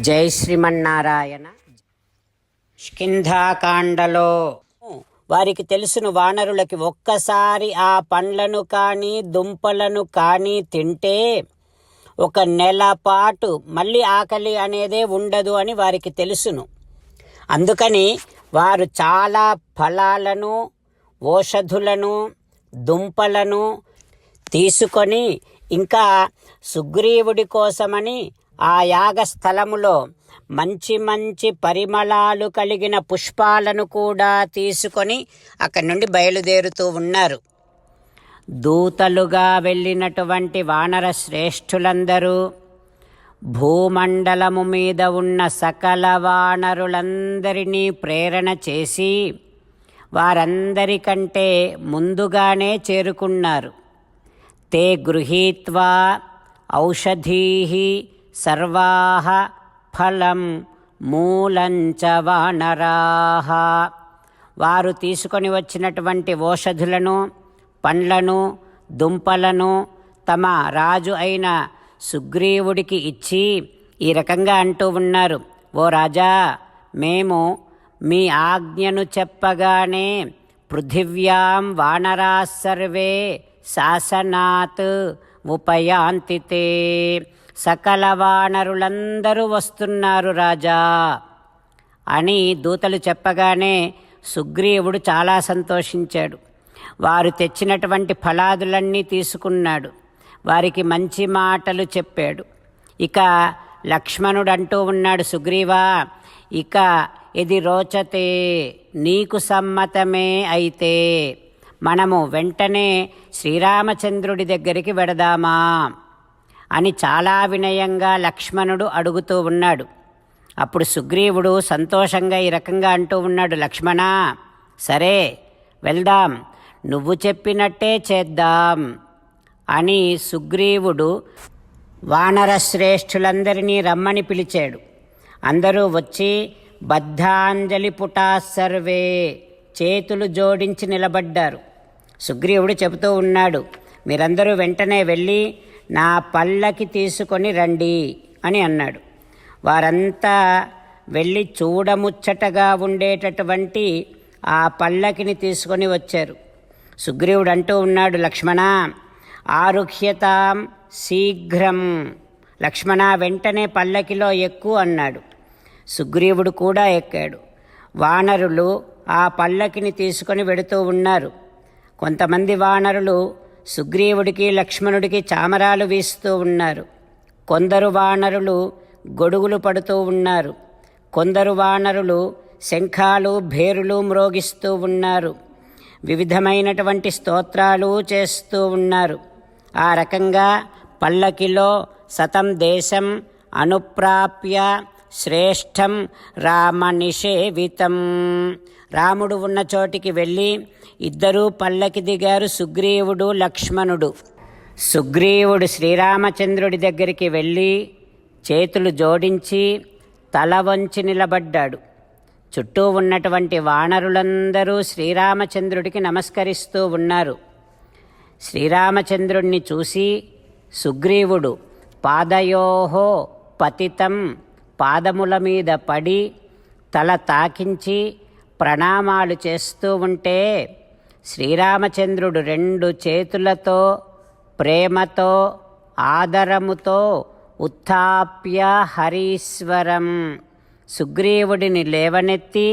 జై శ్రీమన్నారాయణ. స్కింధాకాండలో వారికి తెలుసును వానరులకి ఒక్కసారి ఆ పండ్లను కానీ దుంపలను కానీ తింటే ఒక నెల పాటు మళ్ళీ ఆకలి అనేదే ఉండదు అని వారికి తెలుసును. అందుకని వారు చాలా ఫలాలను ఓషధులను దుంపలను తీసుకొని ఇంకా సుగ్రీవుడి కోసమని ఆ యాగ స్థలములో మంచి మంచి పరిమళాలు కలిగిన పుష్పాలను కూడా తీసుకొని అక్కడి నుండి బయలుదేరుతూ ఉన్నారు. దూతలుగా వెళ్ళినటువంటి వానర శ్రేష్ఠులందరూ భూమండలము మీద ఉన్న సకల వానరులందరినీ ప్రేరణ చేసి వారందరికంటే ముందుగానే చేరుకున్నారు. తే గృహీత్వా ఔషధీ సర్వాహ ఫలం మూలంచ వానరాహ వారు తీసుకొని వచ్చినటువంటి ఓషధులను పండ్లను దుంపలను తమ రాజు అయిన సుగ్రీవుడికి ఇచ్చి ఈ రకంగా అంటూ ఉన్నారు. ఓ రాజా మేము మీ ఆజ్ఞను చెప్పగానే పృథివ్యాం వానరా సర్వే శాసనాత్ ఉపయాంతితే. సకల వానరులందరూ వస్తున్నారు రాజా. అని దూతలు చెప్పగానే సుగ్రీవుడు చాలా సంతోషించాడు. వారు తెచ్చినటువంటి ఫలాదులన్నీ తీసుకున్నాడు. వారికి మంచి మాటలు చెప్పాడు. ఇక లక్ష్మణుడు అంటూ ఉన్నాడు సుగ్రీవా ఇక ఇది రోచతే నీకు సమ్మతమే అయితే. మనము వెంటనే శ్రీరామచంద్రుడి దగ్గరికి వెడదామా? అని చాలా వినయంగా లక్ష్మణుడు అడుగుతూ ఉన్నాడు. అప్పుడు సుగ్రీవుడు సంతోషంగా ఈ రకంగా అంటూ ఉన్నాడు లక్ష్మణ సరే వెళ్దాం నువ్వు చెప్పినట్టే చేద్దాం అని సుగ్రీవుడు వానరశ్రేష్ఠులందరినీ రమ్మని పిలిచాడు. అందరూ వచ్చి బద్ధాంజలి పుటా సర్వే చేతులు జోడించి నిలబడ్డారు. సుగ్రీవుడు చెబుతూ ఉన్నాడు మీరందరూ వెంటనే వెళ్ళి నా పల్లకి తీసుకొని రండి అని అన్నాడు. వారంతా వెళ్ళి చూడముచ్చటగా ఉండేటటువంటి ఆ పల్లకిని తీసుకొని వచ్చారు. సుగ్రీవుడు అంటూ ఉన్నాడు లక్ష్మణ ఆరుహ్యతాం శీఘ్రం. లక్ష్మణ వెంటనే పల్లకిలో ఎక్కు అన్నాడు. సుగ్రీవుడు కూడా ఎక్కాడు. వానరులు ఆ పల్లకిని తీసుకొని వెడుతూ ఉన్నారు. కొంతమంది వానరులు సుగ్రీవుడికి లక్ష్మణుడికి చామరాలు వీస్తూ ఉన్నారు. కొందరు వానరులు గొడుగులు పడుతూ ఉన్నారు. కొందరు వానరులు శంఖాలు భేరులు మ్రోగిస్తూ ఉన్నారు. వివిధమైనటువంటి స్తోత్రాలు చేస్తూ ఉన్నారు. ఆ రకంగా పల్లకిలో సతం దేశం అనుప్రాప్య శ్రేష్టం రామనిషేవితం. రాముడు ఉన్న చోటికి వెళ్ళి ఇద్దరూ పల్లకి దిగారు సుగ్రీవుడు లక్ష్మణుడు. సుగ్రీవుడు శ్రీరామచంద్రుడి దగ్గరికి వెళ్ళి చేతులు జోడించి తల వంచి నిలబడ్డాడు. చుట్టూ ఉన్నటువంటి వానరులందరూ శ్రీరామచంద్రుడికి నమస్కరిస్తూ ఉన్నారు. శ్రీరామచంద్రుణ్ణి చూసి సుగ్రీవుడు పాదయోహో పతితం పాదముల మీద పడి తల తాకించి ప్రణామాలు చేస్తూ ఉంటే శ్రీరామచంద్రుడు రెండు చేతులతో ప్రేమతో ఆదరముతో ఉత్థాప్య హరీశ్వరం సుగ్రీవుడిని లేవనెత్తి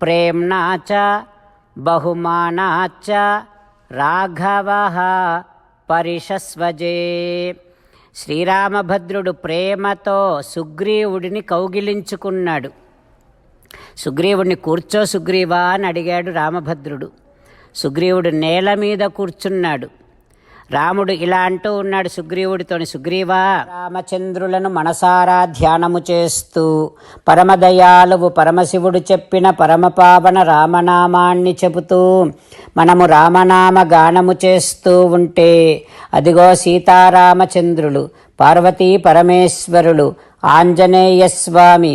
ప్రేమ్నాచ బహుమానాచ రాఘవ పరిషస్వజే శ్రీరామభద్రుడు ప్రేమతో సుగ్రీవుడిని కౌగిలించుకున్నాడు. సుగ్రీవుడిని కూర్చో సుగ్రీవా అని అడిగాడు రామభద్రుడు. సుగ్రీవుడు నేల మీద కూర్చున్నాడు. రాముడు ఇలా అంటూ ఉన్నాడు సుగ్రీవుడితోని సుగ్రీవా రామచంద్రులను మనసారా ధ్యానము చేస్తూ పరమదయాలువు పరమశివుడు చెప్పిన పరమపావన రామనామాన్ని చెబుతూ మనము రామనామ గానము చేస్తూ ఉంటే అదిగో సీతారామచంద్రులు పార్వతీ పరమేశ్వరులు ఆంజనేయ స్వామి